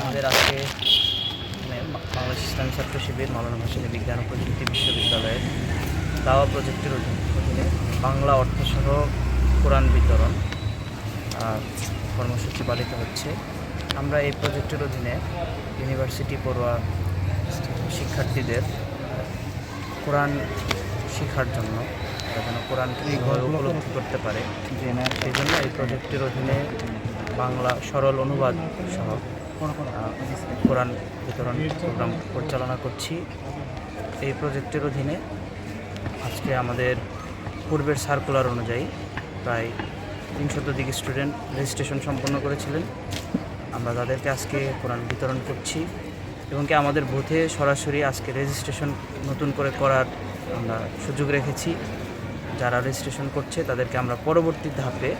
আমাদের আজকে মানে বাংলাদেশ ইসলামী ছাত্র শিবির মাওলানা হোসেন বিজ্ঞান ও প্রযুক্তি বিশ্ববিদ্যালয়ের দাওয়া প্রজেক্টের অধীনে বাংলা অর্থসহ কোরআন বিতরণ কর্মসূচি পালিত হচ্ছে। আমরা এই প্রজেক্টের অধীনে ইউনিভার্সিটি পড়ুয়া শিক্ষার্থীদের কোরআন শেখার জন্য তারা যেন কোরআনকে উপলব্ধি করতে পারে। সেই জন্য এই প্রজেক্টের অধীনে বাংলা সরল অনুবাদ সহ কোরআন বিতরণ প্রোগ্রাম পরিচালনা করছি। এই প্রজেক্টের অধীনে আজকে আমাদের পূর্বের সার্কুলার অনুযায়ী প্রায় তিনশত দিক স্টুডেন্ট রেজিস্ট্রেশন সম্পন্ন করেছিলেন। আমরা তাদেরকে আজকে কোরআন বিতরণ করছি এবং কি আমাদের বুথে সরাসরি আজকে রেজিস্ট্রেশন নতুন করে করার আমরা সুযোগ রেখেছি। যারা রেজিস্ট্রেশন করছে তাদেরকে আমরা পরবর্তী ধাপে